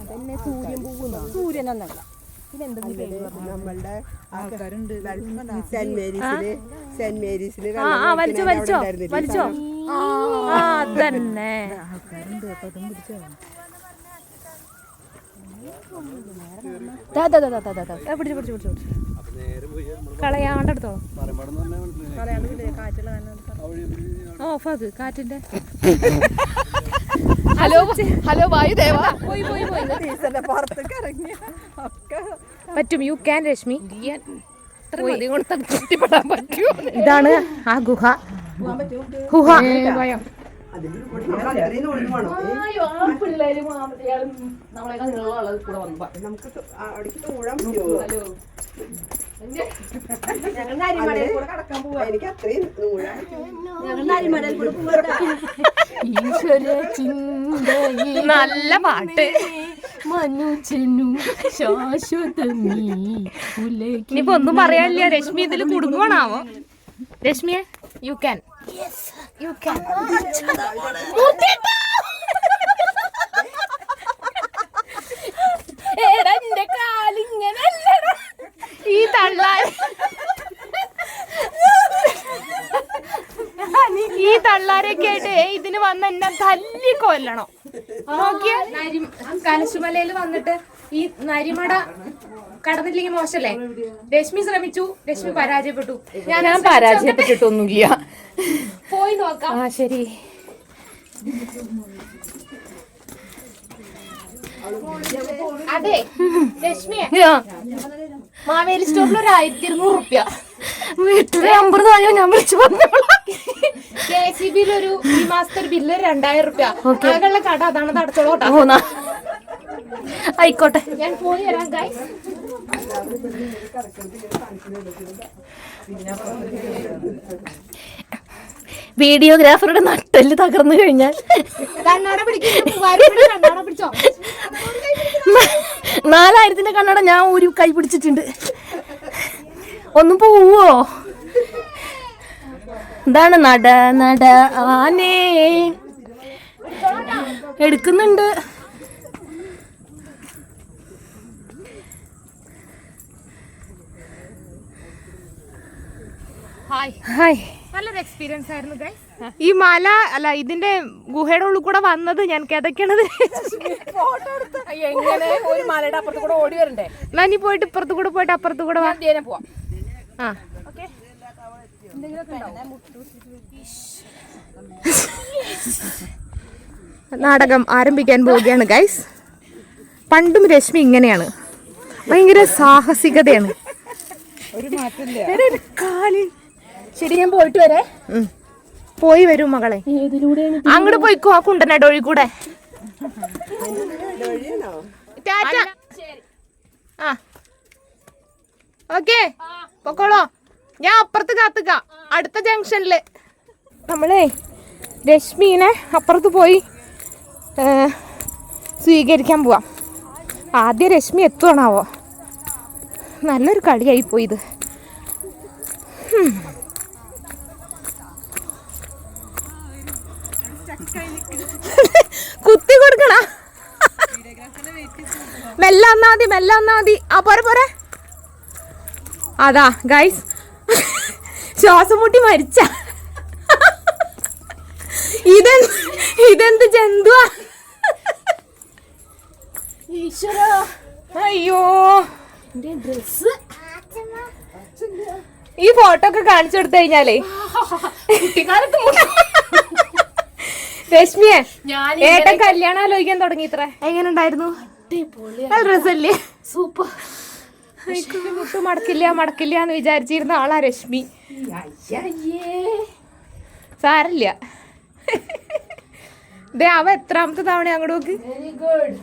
അതന്നെ സൂര്യൻ എന്നല്ല സെന്റ് മേരീസിൽ സെന്റ് മേരീസിൽ വലിച്ചോ വലിച്ചോ വലിച്ചോ. ആ. അതന്നെ. ദാ, ദാ, ദാ, ദാ, ദാ, ദാ, ദാ. ഏ, പിടിച്ചു പിടിച്ചു പിടിച്ചു പിടിച്ചു. കളയാണ്ടെടുത്തോ? ഓഫാക്ക് കാറ്റിന്റെ. ഹലോ ഹലോ വായുദേവ പോയി പോയി പോയി. ടീച്ചറിന്റെ പുറത്തേക്ക് ഇറങ്ങി ഒക്കെ. പറ്റും യു ക്യാൻ രശ്മി. ഇതാണ് ആ ഗുഹ. ഗുഹ. നമുക്ക് പാട്ട് മനുജനു അവിടേക്ക് പറ്റുമോ എനിക്ക് അത്രയും നല്ല പാട്ട്. ഇനിയിപ്പോ ഒന്നും പറയാനില്ല. രശ്മി ഇതിൽ കുടുങ്ങണാവോ രശ്മിയെ യു ക്യാൻ യു ക്യാൻ ഈ തള്ളാൻ ഈ തള്ളാരൊക്കെ ആയിട്ട് ഇതിന് വന്ന എന്നെ തല്ലി കൊല്ലണം നോക്കിയ കലശുമലയിൽ വന്നിട്ട് ഈ നരിമട കടന്നില്ലെങ്കിൽ മോശല്ലേ? രശ്മി ശ്രമിച്ചു രശ്മി പരാജയപ്പെട്ടു. ഞാൻ ഞാൻ പരാജയപ്പെട്ടിട്ടൊന്നുമില്ല. പോയി നോക്കാം. ആ ശരി. അതെ രശ്മിയെ. മാവേലി സ്റ്റോറിൽ ഒരു ആയിരത്തി ഇരുന്നൂറ് റുപ്യ വീട്ടിലെ അമ്പത് ആയോ ഞാൻ വിളിച്ചു കെ സി ബിയിൽ ഒരു ഈ മാസത്തെ ഒരു ബില്ല് രണ്ടായിരം റുപ്യ. ആകെയുള്ള കട അതാണ് പോന്നാ ആയിക്കോട്ടെ. ഞാൻ പോയി വരാം ഗൈസ് വീഡിയോഗ്രാഫറുടെ നട്ടൽ തകർന്നു കഴിഞ്ഞാൽ. നാലായിരത്തിന്റെ കണ്ണട ഞാൻ ഒരു കൈ പിടിച്ചിട്ടുണ്ട്. ഒന്നും പോവോ? എന്താണ് നട നട ആനേ? എടുക്കുന്നുണ്ട്. ഹായ് നല്ലൊരു എക്സ്പീരിയൻസ് ആയിരുന്നു ഗൈസ് ഈ മല അല്ല ഇതിന്റെ ഗുഹയുടെ ഉള്ളിൽ കൂടെ വന്നത് ഞാൻ കിതക്കണത് എങ്ങനെ? ഒരു മലയുടെ അപ്പുറത്ത് കൂടെ ഓടി വരണ്ടേ? എന്നാ നീ പോയിട്ട് ഇപ്പുറത്ത് കൂടെ പോയിട്ട് അപ്പുറത്ത് കൂടെ വാ. പോവാം. ആ. നാടകം ആരംഭിക്കാൻ പോവുകയാണ് ഗൈസ് പണ്ടും രശ്മി ഇങ്ങനെയാണ്. ഭയങ്കര സാഹസികതയാണ്. ഒരു ഒരു കാൽ ശരി ഞാൻ പോയിട്ട് വരേ. ഉം. പോയി വരും മകളെ. അങ്ങോട്ട് പോയിക്കോ ആ കുണ്ടനെ ഡൊഴി കൂടെ. ആ. ഓക്കെ പൊക്കോളോ. ഞാൻ അപ്പുറത്ത് കാത്തുക അടുത്ത ജംഗ്ഷനിൽ. നമ്മളേ രശ്മീനെ അപ്പുറത്ത് പോയി സ്വീകരിക്കാൻ പോവാം. ആദ്യം രശ്മി എത്തുവാണാവോ? നല്ലൊരു കളിയായി പോയി ഇത്. കുത്തി കൊടുക്കണ. മെല്ലെ വന്നാ മതി മെല്ലെ വന്നാ മതി. ആ പോരെ പോരെ. അതാ ഗൈസ് ശ്വാസം മുട്ടി മരിച്ച. ഇതെന്ത് ഇതെന്ത് ജന്തുവാ? അയ്യോ. ഈ ഫോട്ടോ ഒക്കെ കാണിച്ചു കൊടുത്തു കഴിഞ്ഞാലേ. കുട്ടിക്കാലത്ത് മുട്ട- രശ്മിയെ ഏട്ടൻ കല്യാണം ആലോചിക്കാൻ തുടങ്ങി ഇത്ര. എങ്ങനെ ഉണ്ടായിരുന്നു രസല്ലേ സൂപ്പർ. മുട്ട് മടക്കില്ല മടക്കില്ല എന്ന് വിചാരിച്ചിരുന്ന ആളാ രശ്മി. സാരല്ല ദേ അവ എത്രാമത്തെ തവണ അങ്ങോട്ട് നോക്ക്. Very good